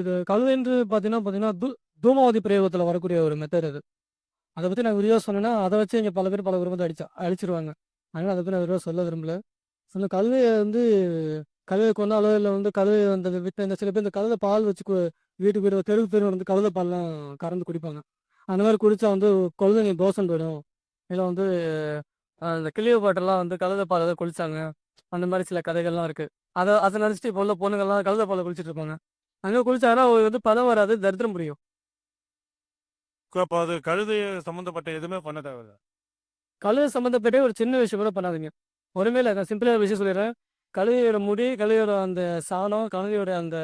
இது கழுதைன்று பார்த்தீங்கன்னா பார்த்தீங்கன்னா தூ தூமாவதி பிரயோகத்தில் வரக்கூடிய ஒரு மெத்தட் அது. அதை பற்றி நான் விரிவாக சொன்னேன்னா அதை வச்சு இங்கே பல பேர் பல பேர் அடிச்சா அழிச்சிருவாங்க. அதனால் அதை பற்றி நான் விரிவாக சொல்ல விரும்பல. அந்த கழுதையை வந்து கழுதை கொண்டாலோ இல்லை வந்து கழுதை அந்த வீட்டில் இந்த சில பேர் இந்த கழுதை பால் வச்சு வீட்டுக்கு வீடு தெருவு தெரு வந்து கழுதை பால்லாம் கறந்து குடிப்பாங்க. அந்த மாதிரி குடிச்சா வந்து குழந்தைங்க தோசம் போயிடும். இல்லை வந்து அந்த கிளிய பாட்டெல்லாம் வந்து கழுதை பால் ஏதோ குளிச்சாங்க அந்த மாதிரி சில கதைகள்லாம் இருக்குது அதை அதை நினச்சிட்டு இப்போ உள்ள பொண்ணுங்கள்லாம் கழுதை பாலை குளிச்சிட்டு இருப்பாங்க. அங்கே குளிச்சாங்கன்னா ஒரு வந்து பதம் வராது தரித்திரம் புரியும். அப்போ அது கழுதை சம்மந்தப்பட்ட எதுவுமே பண்ண தேவையில்ல? கழுதை சம்மந்தப்பட்ட ஒரு சின்ன விஷயம் கூட பண்ணாதீங்க. ஒருமே இல்லை நான் சிம்பிளாக விஷயம் சொல்லிடுறேன். கழுதையோட முடி கழுதையோட அந்த சாணம் கழுதையோட அந்த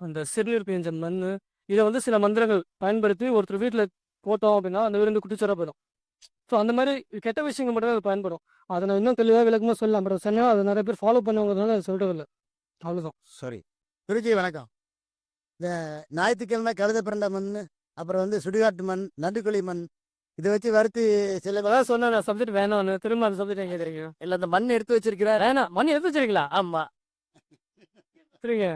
அந்த சிறுநீர் பிஞ்ச மண் இதை வந்து சில மந்திரங்கள் பயன்படுத்தி ஒருத்தர் வீட்டில் போட்டோம் அப்படின்னா அந்த வீடு வந்து குட்டிச்சரா போயிடும் ஸோ அந்த மாதிரி கெட்ட விஷயங்கள் மட்டும் அது பயன்படும். அதை நான் இன்னும் தெளிவாக விளக்கமாக சொல்லலாம். அப்புறம் சொன்னால் அதை நிறைய பேர் ஃபாலோ பண்ணுவாங்கிறதுனால அதை சொல்கிறது இல்லை அவ்வளோதான் சரி. குருஜி வணக்கம். இந்த ஞாயிற்றுக்கிழமை கழுத பிறண்ட மண் அப்புறம் வந்து சுடுகாட்டு மண் நண்டுக்குழி மண் இதை வச்சு வறுத்து சில அதான் சொன்னேன் சப்ஜெக்ட் வேணாம்னு திரும்ப அந்த சப்ஜெக்ட் எங்கே தெரியும் இல்லை அந்த மண் எடுத்து வச்சிருக்கிறார் வேணாம். மணி எடுத்து வச்சிருக்கீங்களா? ஆமா. சரிங்க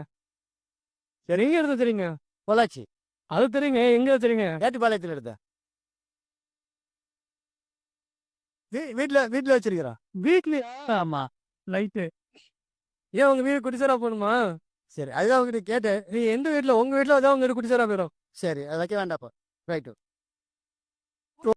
சரி எங்க எடுத்து வச்சிருங்க பொள்ளாச்சி. அது தெரியுங்க எங்க வச்சிருங்க ஏட்டுப்பாளையத்தில் எடுத்த வீ- வீட்ல வீட்ல வச்சிருக்கிறா வீட்லயா? ஆமா. லைட்டு. ஏன் உங்க வீடு குடிசாரா போகணுமா சரி அதுதான் அவங்ககிட்ட கேட்டேன். நீ எந்த வீட்டில் உங்க வீட்டில் அதான் உங்க குடிச்சாரா போயிடும். சரி அது வைக்க வேண்டாப்பா ரைட்டு